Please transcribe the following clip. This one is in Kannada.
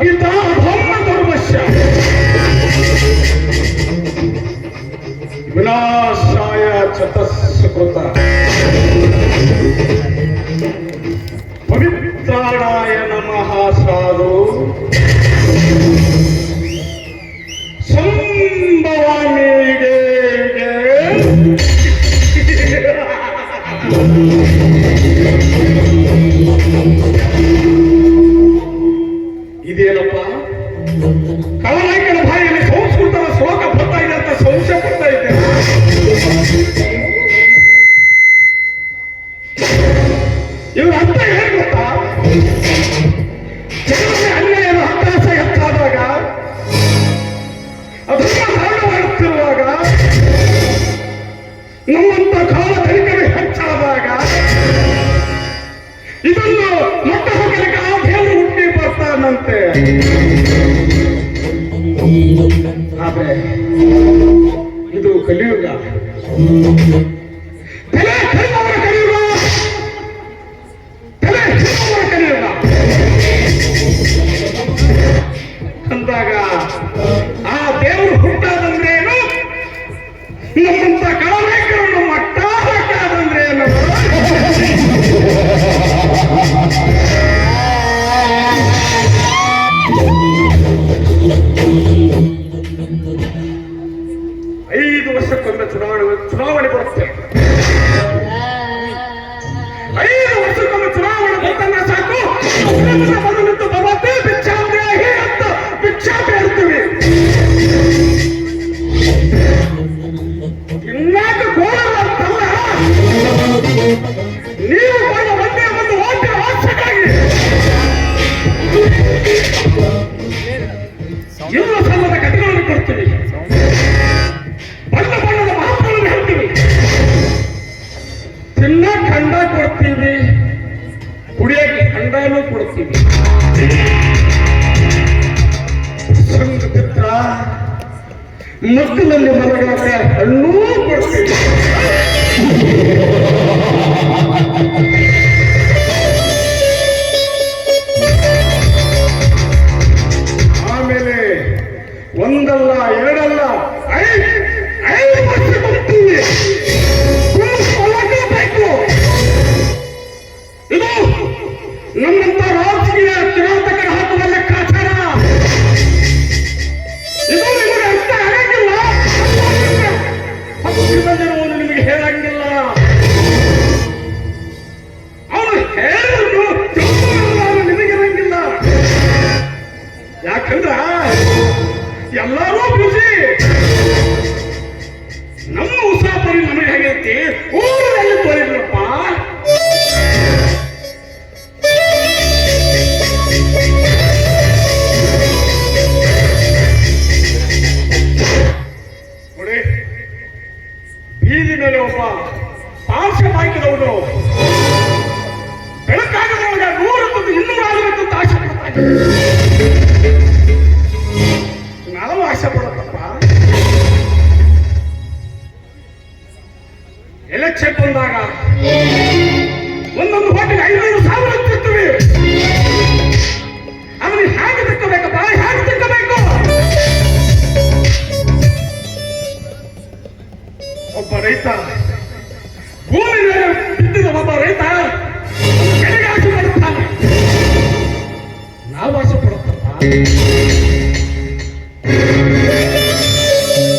ইদা ধর্ম ধর্মস্য বিনাশায় চতস্কৃত পবিত্রাণায় নমঃ সাধু সম্ভবামি Thank you. ಇದೇನಪ್ಪ? ಕಳನಾಯಕನ ಬಾಯಲ್ಲಿ ಸಂಸ್ಕೃತದ ಶ್ಲೋಕ ಬರ್ತಾ ಇದೆ ಅಂತ ಸಂಶಯ ಪಡ್ತಾ ಇದ್ದೆ ಗೊತ್ತಾ? ಜನರಲ್ಲಿ ಅನ್ಯಾಯದ ಹತ್ತಾಸ ಹೆಚ್ಚಾದಾಗ ಅದನ್ನ ಧಾರಣವಾಗುತ್ತಿರುವಾಗ, ನಮ್ಮಂತ ಕಾಲ ಧನಿಕರು ಹೆಚ್ಚಾದಾಗ, ಇದನ್ನು ಮೊಟ್ಟ ಹೋಗಲಿಕ್ಕೆ ಬರ್ತಾನಂತೆ ಆದರೆ ಇದು ಕಲಿಯುಗ. ಐದು ವರ್ಷಕ್ಕೊಮ್ಮೆ ಚುನಾವಣೆ ಚುನಾವಣೆ ಕೊಡ್ತೀವಿ ಬಣ್ಣ ಬಣ್ಣದ ಮಾತುಗಳನ್ನು ಹೇಳ್ತೀವಿ. ತಿನ್ನ ಖಂಡ ಕೊಡ್ತೀವಿ. ಕುಡಿಯಕ್ಕೆ ಖಂಡನೂ ಕೊಡ್ತೀವಿ. ಸಂಗಮಿತ್ರ ಮಕ್ಕಳಲ್ಲಿ ಮಲಗಕ್ಕೆ ಹಣ್ಣೂ ಕೊಡ್ತೀವಿ. ಯಾಕಂದ್ರ ಎಲ್ಲರೂ ಖುಷಿ ಎಲೆಕ್ಷನ್ ಬಂದಾಗ ಒಂದೊಂದು ಹೋಟೆಲ್ ಐನೂರು ಸಾವಿರ ತಿಂತೀವಿ ಅದನ್ನ ಹೇಗೆ ತಿಕ್ಕಬೇಕಪ್ಪ ಹೇಗೆ ತಿಕ್ಕಬೇಕು? ಒಬ್ಬ ರೈತ ಭೂಮಿ ಮೇಲೆ ಬಿದ್ದಿದ ಒಬ್ಬ ರೈತ ಪಡುತ್ತಾನೆ ನಾವು ಆಸೆ ಪಡುತ್ತಪ್ಪ